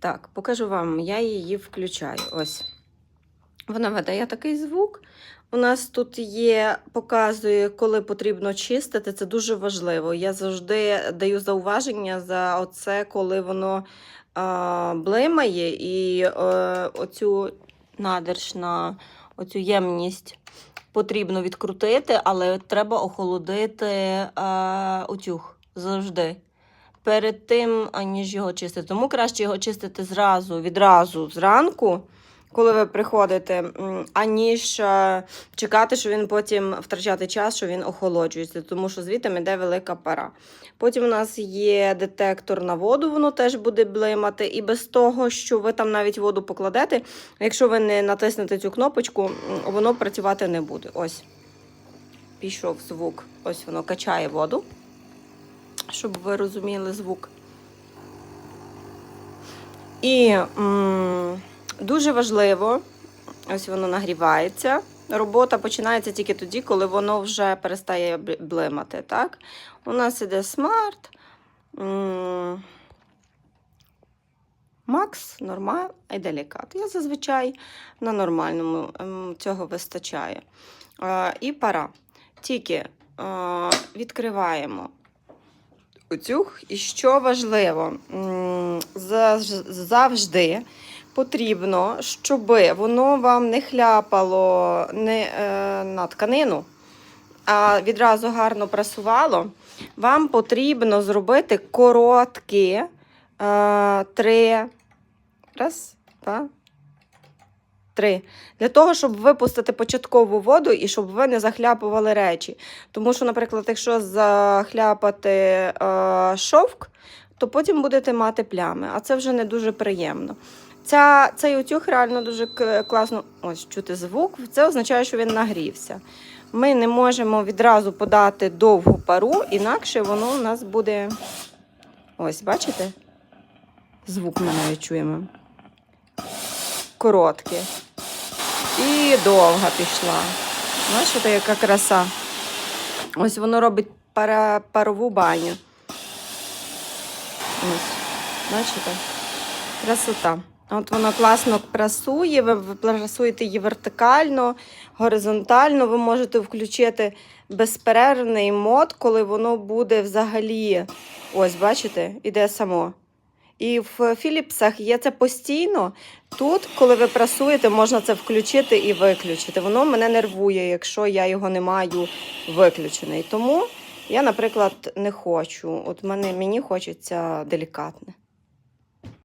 Так, покажу вам, я її включаю. Ось. Вона видає такий звук. У нас тут є, показує, коли потрібно чистити. Це дуже важливо. Я завжди даю зауваження за оце, коли воно а, блимає, і е, оцю надерж на оцю ємність потрібно відкрутити, але треба охолодити е, утюг завжди. Перед тим, аніж його чистити. Тому краще його чистити зразу, відразу зранку, коли ви приходите, аніж е, чекати, що він потім втрачати час, що він охолоджується, тому що звідти йде велика пара. Потім у нас є детектор на воду, воно теж буде блимати. І без того, що ви там навіть воду покладете, якщо ви не натиснете цю кнопочку, воно працювати не буде. Ось. Пішов звук. Ось воно качає воду, щоб ви розуміли звук. І м, дуже важливо, ось воно нагрівається. Робота починається тільки тоді, коли воно вже перестає блимати. Так? У нас іде смарт. Макс, нормал і делікат. Я зазвичай на нормальному ем, цього вистачає. І пора. Тільки відкриваємо утюг. І що важливо, завжди потрібно, щоб воно вам не хляпало не, е, на тканину, а відразу гарно прасувало. Вам потрібно зробити короткі е, три. Раз, два, три. Для того, щоб випустити початкову воду і щоб ви не захляпували речі. Тому що, наприклад, якщо захляпати е, шовк, то потім будете мати плями, а це вже не дуже приємно. Ця, цей утюг реально дуже класно ось чути звук. Це означає, що він нагрівся. Ми не можемо відразу подати довгу пару, інакше воно у нас буде. Ось, бачите? Звук ми навіть чуємо. Коротке. І довга пішла. Бачите, яка краса. Ось воно робить пара, парову баню. Ось, бачите? Красота. От воно класно прасує, ви прасуєте її вертикально, горизонтально. Ви можете включити безперервний мод, коли воно буде взагалі. Ось, бачите, іде само. І в Філіпсах є це постійно. Тут, коли ви прасуєте, можна це включити і виключити. Воно мене нервує, якщо я його не маю виключений. Тому я, наприклад, не хочу. От мене, мені хочеться делікатне.